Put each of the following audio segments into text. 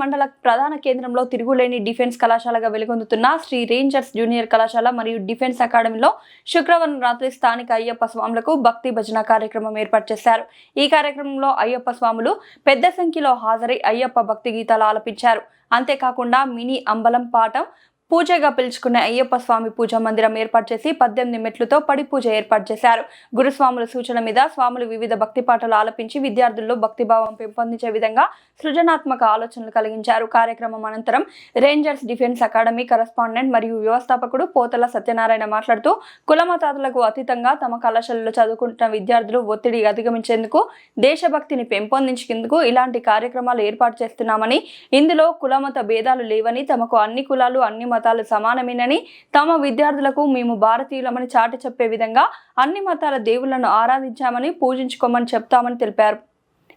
మండల ప్రధాన కేంద్రంలో తిరుగులేని డిఫెన్స్ కళాశాలగా వెలుగొందుతున్న శ్రీ రేంజర్స్ జూనియర్ కళాశాల మరియు డిఫెన్స్ అకాడమీలో శుక్రవారం రాత్రి స్థానిక అయ్యప్ప స్వాములకు భక్తి భజన కార్యక్రమం ఏర్పాటు చేశారు. ఈ కార్యక్రమంలో అయ్యప్ప స్వాములు పెద్ద సంఖ్యలో హాజరై అయ్యప్ప భక్తి గీతాలు ఆలపించారు. అంతేకాకుండా మినీ అంబలం పాఠం పూజగా పిలుచుకున్న అయ్యప్ప స్వామి పూజా మందిరం ఏర్పాటు చేసి పద్దెనిమిది మెట్లతో పడి పూజ ఏర్పాటు చేశారు. గురుస్వాముల సూచన మీద స్వాములు వివిధ భక్తి పాటలు ఆలపించి విద్యార్థుల్లో భక్తిభావం పెంపొందించే విధంగా సృజనాత్మక ఆలోచనలు కలిగించారు. కార్యక్రమం అనంతరం రేంజర్స్ డిఫెన్స్ అకాడమీ కరస్పాండెంట్ మరియు వ్యవస్థాపకుడు పోతల సత్యనారాయణ మాట్లాడుతూ కులమతాదులకు అతీతంగా తమ కళాశాలలో చదువుకుంటున్న విద్యార్థులు ఒత్తిడి అధిగమించేందుకు దేశభక్తిని పెంపొందించేందుకు ఇలాంటి కార్యక్రమాలు ఏర్పాటు చేస్తున్నామని ఇందులో కులమత భేదాలు లేవని తమకు అన్ని కులాలు అన్ని మతాలు సమానమేనని తమ విద్యార్థులకు మేము భారతీయులమని చాటి చెప్పే విధంగా అన్ని మతాల దేవుళ్ళను ఆరాధించామని పూజించుకోమని చెప్తామని తెలిపారు.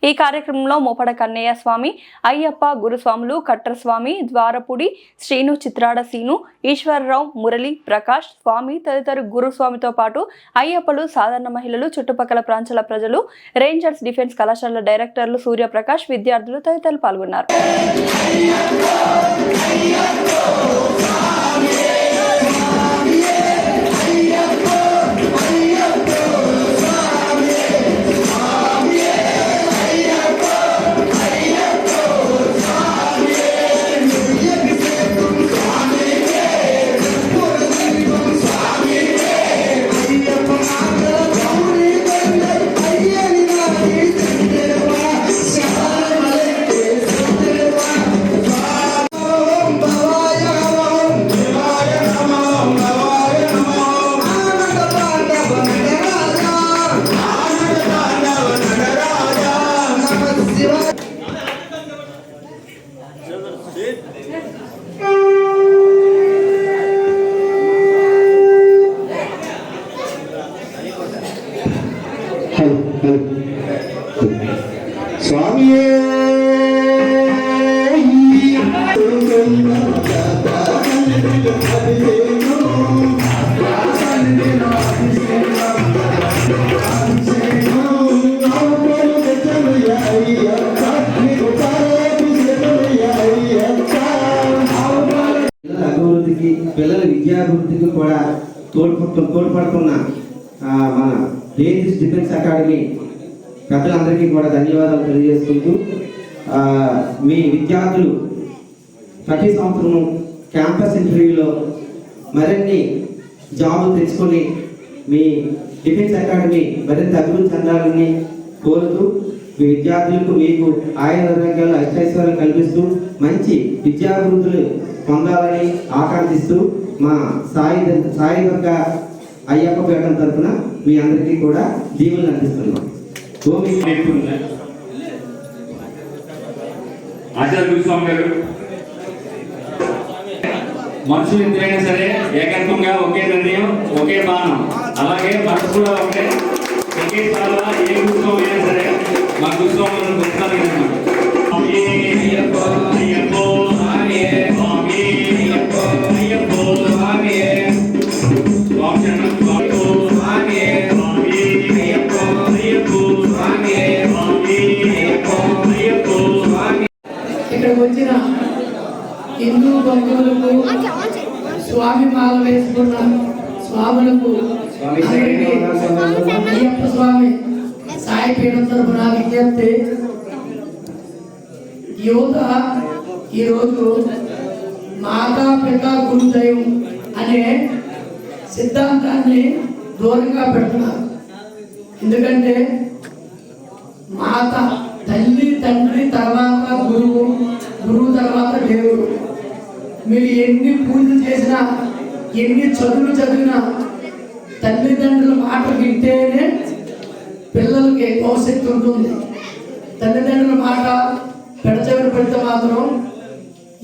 ఈ కార్యక్రమంలో మోపడ కన్నయ్య స్వామి అయ్యప్ప గురుస్వాములు కట్టరస్వామి ద్వారపుడి శ్రీను చిత్రాడ సీను ఈశ్వరరావు మురళి ప్రకాష్ స్వామి తదితర గురుస్వామితో పాటు అయ్యప్పలు సాధారణ మహిళలు చుట్టుపక్కల ప్రాంతాల ప్రజలు రేంజర్స్ డిఫెన్స్ కళాశాల డైరెక్టర్లు సూర్యప్రకాష్ విద్యార్థులు తదితరులు పాల్గొన్నారు. స్వామియే పిల్లల అభివృద్ధికి పిల్లల విద్యాభివృద్ధికి కూడా తోడ్పడుతు తోడ్పడుతున్న మన లేడీస్ డిఫెన్స్ అకాడమీ పెద్దలందరికీ కూడా ధన్యవాదాలు తెలియజేసుకుంటూ మీ విద్యార్థులు ప్రతి సంవత్సరం క్యాంపస్ ఇంటర్వ్యూలో మరిన్ని జాబులు తెచ్చుకొని మీ డిఫెన్స్ అకాడమీ మరింత అభివృద్ధి చెందాలని కోరుతూ మీ విద్యార్థులకు మీకు ఆయన రంగాల్లో ఐశ్వర్యం కల్పిస్తూ మంచి విద్యాభివృద్ధులు పొందాలని ఆకాంక్షిస్తూ మా సాయి సాయి దుర్గ అయ్యప్ప పీఠం తరఫున మీ అందరికీ కూడా దీవులు అందిస్తున్నాం ఆచార్య గురుస్వామి గారు మనుషులు ఎంతైనా సరే ఏకత్వంగా ఒకే నిర్ణయం ఒకే బాణం అలాగే మనసు కూడా ఒకటే ఒకే సాల ఏ గురుస్వామి అయినా సరే మా గురుస్వాములను గుర్తాలి ఇక్కడికి వచ్చిన హిందూ బంధువులకు స్వామి మాల వేసుకున్న స్వాములకు అయ్యప్ప స్వామి సాయి పీఠం తరపున విజ్ఞప్తి. యువత ఈరోజు మాతా పిత గురు దైవం అనే సిద్ధాంతాన్ని దూరంగా పెడుతున్నారు. ఎందుకంటే మాత తల్లి తండ్రి తర్వాత ఎన్ని చదువులు చదివినా తల్లిదండ్రుల మాట వింటేనే పిల్లలకి భవిష్యత్తు ఉంటుంది. తల్లిదండ్రుల మాట పెడచెవిన పెడితే మాత్రం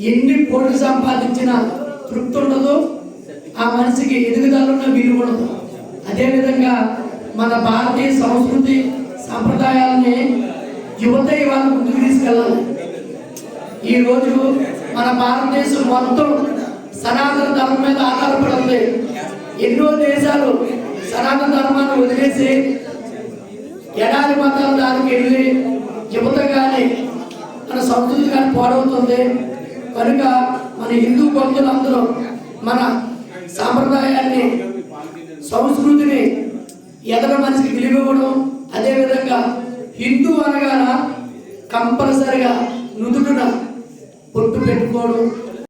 ఎన్ని కోట్లు సంపాదించినా తృప్తి ఉండదు ఆ మనిషికి ఎదుగుదలన్న విలువ ఉండదు. అదేవిధంగా మన భారతీయ సంస్కృతి సాంప్రదాయాలని యువత ఇవాళ ముందుకు తీసుకెళ్ళాలి. ఈ రోజు మన భారతదేశం మొత్తం సనాతన ధర్మం మీద ఆధారపడి ఉంది. ఎన్నో దేశాలు సనాతన ధర్మాన్ని వదిలేసి ఎడారి మతాల దానికి వెళ్ళి యువత కానీ మన సంస్కృతి కానీ పాడవుతుంది. కనుక మన హిందూ బంధువులందరూ మన సాంప్రదాయాన్ని సంస్కృతిని ఎదర మనిషికి విలువివ్వడం అదేవిధంగా హిందూ అనగాన కంపల్సరిగా నుదుటిన పొట్టు పెట్టుకోవడం.